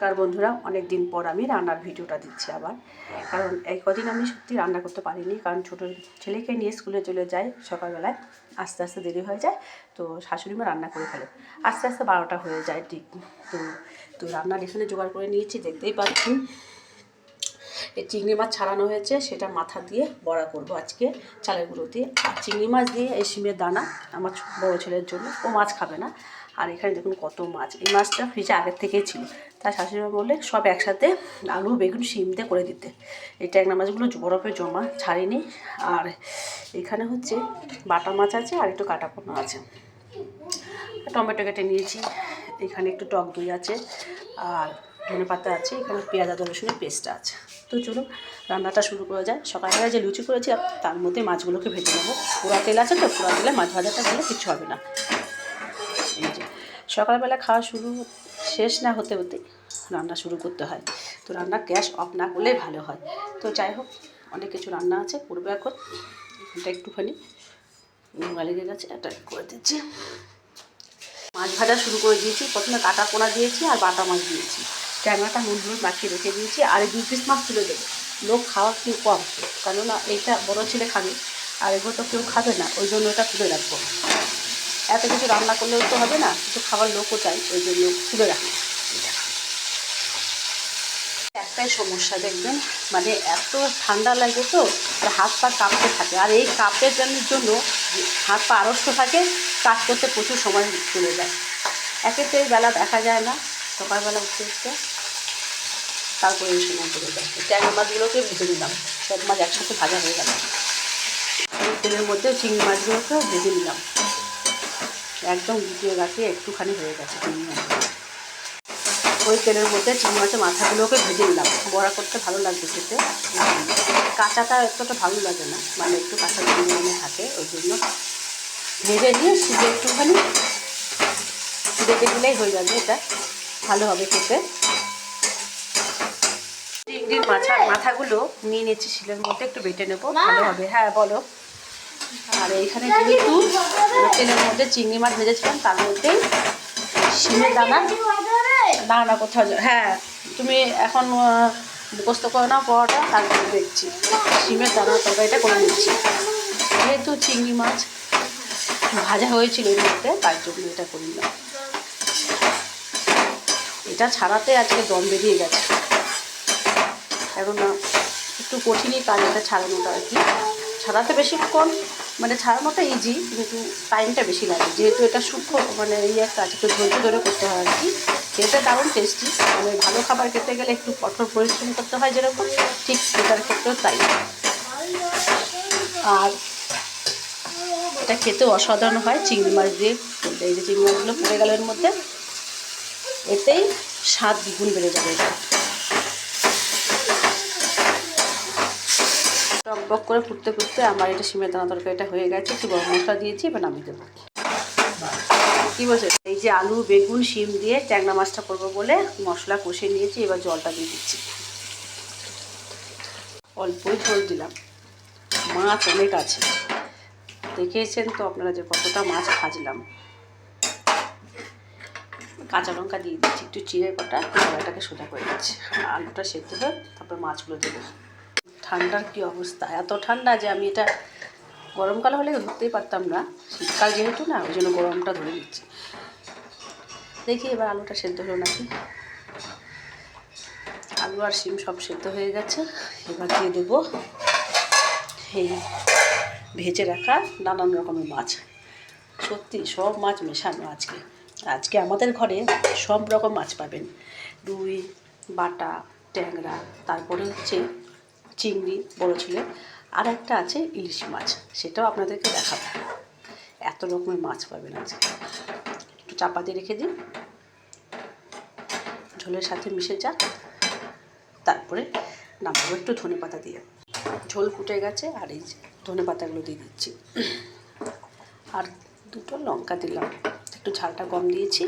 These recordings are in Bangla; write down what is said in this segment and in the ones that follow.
কার বন্ধুরা অনেক দিন পর আমি রান্নার ভিডিওটা দিচ্ছি আবার। কারণ এই কদিন আমি সত্যি রান্না করতে পারিনি, কারণ ছোটো ছেলেকে নিয়ে স্কুলে চলে যাই সকালবেলায়। আস্তে আস্তে দেরি হয়ে যায়, তো শাশুড়ি মা রান্না করে ফেলে। আস্তে আস্তে বারোটা হয়ে যায়, ঠিক। তো তো রান্নার এখানে জোগাড় করে নিয়েছি, দেখতেই পাচ্ছি। চিংড়ি মাছ ছাড়ানো হয়েছে, সেটা মাথা দিয়ে বড়া করব আজকে চালের গুঁড়ো দিয়ে। আর চিংড়ি মাছ দিয়ে এই শিমের দানা আমার বড় ছেলের জন্য, ও মাছ খাবে না। আর এখানে দেখুন কত মাছ, এই মাছটা ফ্রিজে আগের থেকেই ছিল। তার শাশুড়িমা বললে, সব একসাথে আলু, বেগুন, শিম দিয়ে করে দিতে। এই ট্যাংরা মাছগুলো বরফে জমা, ছাড়িনি। আর এখানে হচ্ছে বাটা মাছ আছে আর একটু কাটা পোনা আছে। টমেটো কেটে নিয়েছি। এখানে একটু টক দই আছে আর ধনে পাতা আছে। এখানে পেঁয়াজ আদা রসুনের পেস্ট আছে। তো চলুন রান্নাটা শুরু করা যায় সকালবেলা যে লুচি করেছি, তার মধ্যে মাছগুলোকে ভেজে নেব। পোড়া তেল আছে তো পোড়া তেলে মাছ ভাজাটা দিলে কিছু হবে না। এই যে, সকালবেলা খাওয়া শুরু, শেষ না হতে হতে রান্না শুরু করতে হয়। তো রান্না গ্যাস অফ না করলেই ভালো হয়। তো যাই হোক, অনেক কিছু রান্না আছে, করব এখন। এটা একটুখানি লেগে গেছে এটা করে দিচ্ছি। মাছ ভাজা শুরু করে দিয়েছি। প্রথমে কাটা পোনা দিয়েছি আর বাটা মাছ দিয়েছি। ট্যাংরাটা হলুদ মাখিয়ে রেখে দিয়েছি, আর দুই পিস মাছ তুলে দেবো। লোক খাওয়া কি কম, কেননা এইটা বড় ছেলে খাবে, আর এগুলো তো কেউ খাবে না, ওই জন্য এটা তুলে রাখব। এত কিছু রান্না করলেও তো হবে না, কিছু খাবার লোকও চাই, ওই জন্য তুলে রাখি এটা। একটাই সমস্যা দেখবেন মানে এত ঠান্ডা লাগে তো, আর হাত পা কাঁপতে থাকে, আর এই কাপের জন্য হাত পা আড়ষ্ট থাকে, কাজ করতে প্রচুর সময় চলে যায়। একে তো এই বেলা দেখা যায় না সকালবেলা উঠতে উঠতে তারপরে এই সময় চলে যায় ট্যাংরা মাছগুলোকে ভেজে নিলাম। সব মাছ একসাথে ভাজা হয়ে গেল। তেলের মধ্যে চিংড়ি মাছগুলোকে ভেজে নিলাম। একদম গুটিয়ে গাছে একটুখানি হয়ে গেছে চিংড়ি মাছ। ওই তেলের মধ্যে চিংড়ি মাছের মাথাগুলোকে ভেজে নিলাম। বড়া করতে ভালো লাগবে খেতে। কাঁচাটা এতটা ভালো লাগে না। মানে একটু কাঁচা চিংড়ি থাকে, ওই জন্য। ভেজে নিয়ে শুধু একটুখানি। রেখে দিলেই হয়ে যাবে এটা। ভালো হবে খেতে। চিংড়ির মাথা মাথাগুলো নিয়ে নিচ্ছি শিলের মধ্যে একটু বেটে নেব ভালো হবে। হ্যাঁ বলো। আর এইখানে যেহেতু তেলের মধ্যে চিংড়ি মাছ ভেজেছিলাম তার মধ্যেই শিমের দানা। না না কোথাও হ্যাঁ তুমি এখন আহ, মুখস্থ করে নাও পরোটা তারপরে দেখছি। শিমের দানা তরকারিটা করে নিচ্ছি। যেহেতু চিংড়ি মাছ ভাজা হয়েছিল এর মধ্যে তার জন্য এটা করে নিলাম। এটা ছাড়াতে আজকে দম বেরিয়ে গেছে। এখন একটু কঠিনই কাজ এটা ছাড়ানোটা আর কি। ছাড়াতে বেশিক্ষণ মানে ছাড়ানোটা ইজি কিন্তু টাইমটা বেশি লাগে। যেহেতু এটা সূক্ষ্ম মানে ইয়ে কাজ একটু ধৈর্য ধরে করতে হয় আর কি। খেতে দারুণ টেস্টি মানে ভালো খাবার খেতে গেলে একটু কঠোর পরিশ্রম করতে হয় যেরকম, ঠিক সেটার ক্ষেত্রেও তাই। আর এটা খেতেও অসাধারণ হয়, চিংড়ি মাছ দিয়ে, এই যে চিংড়ি মাছগুলো পড়ে গেল এর মধ্যে। এতেই স্বাদ দ্বিগুণ বেড়ে যাবে। টক বক করে ফুটতে ফুটতে আমার এটা সিমের দানা তরকারিটা হয়ে গেছে। একটু গরম মশলা দিয়েছি, এবার নামিয়ে দেবো। কী বলছে? এই যে আলু, বেগুন, শিম দিয়ে ট্যাংরা মাছটা করব বলে মশলা কষে নিয়েছি, এবার জলটা দিয়ে দিচ্ছি। অল্পই ঝোল দিলাম। মাছ অনেক আছে। দেখেছেন তো আপনারা যে কতটা মাছ ভাজলাম। কাঁচা লঙ্কা দিয়ে দিচ্ছি, একটু চিড়ে কটা কড়াইটাকে সোজা করে দিচ্ছি। আলুটা সেদ্ধ হোক তারপর মাছগুলো দেবো। ঠান্ডার কি অবস্থা? এত ঠান্ডা যে আমি এটা গরমকাল হলে ধরতেই পারতাম না। শীতকাল যেহেতু না, ওই জন্য গরমটা ধরে নিচ্ছি। দেখি এবার আলুটা সেদ্ধ হলো নাকি? আলু আর শিম সব সেদ্ধ হয়ে গেছে। এবার দিয়ে দেবো এই ভেজে রাখা নানান রকমের মাছ। সত্যি সব মাছ মেশানো আজকে। আজকে আমাদের ঘরে সব রকম মাছ পাবেন। রুই, বাটা, ট্যাংরা, তারপরে হচ্ছে চিংড়ি, বড় ছেলে। আর একটা আছে ইলিশ মাছ, সেটাও আপনাদেরকে দেখাবো। এত রকমের মাছ পাবেন আজকে। একটু চাপা দিয়ে রেখে দিন ঝোলের সাথে মিশে যাক। তারপরে নামাবো একটু ধনে পাতা দিয়ে। ঝোল ফুটে গেছে, আর এই ধনে পাতাগুলো দিয়ে দিচ্ছি। আর দুটো লঙ্কা দিলাম। একটু ঝালটা কম দিয়েছি।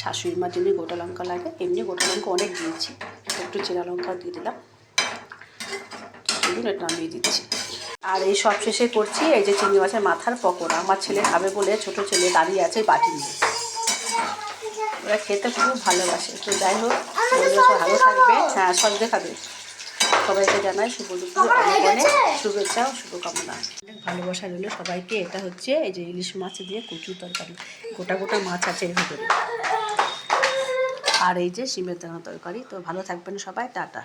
শাশুড়ি মার জন্য গোটা লঙ্কা লাগে, এমনি গোটা লঙ্কা অনেক দিয়েছি। একটু চেরা লঙ্কা দিয়ে দিলাম। এটা নামিয়ে দিচ্ছি। আর এই সব শেষে করছি এই যে চিংড়ি মাছের মাথার পকোড়া। আমার ছেলে খাবে বলে ছোট ছেলে দাঁড়িয়ে আছে বাটি নিয়ে। ওরা খেতে খুব ভালোবাসে। তো যাই হোক ভালো থাকবে। হ্যাঁ সব দেখাবে সবাইকে জানাই শুভ দুপুর অনেক শুভেচ্ছা ও শুভকামনা। অনেক ভালোবাসা রইল সবাইকে এটা হচ্ছে এই যে ইলিশ মাছ দিয়ে কচু তরকারি। গোটা গোটা মাছ আছে এর ভিতরে। আর এই যে সিমের দানা তরকারি। তো ভালো থাকবেন সবাই টাটা।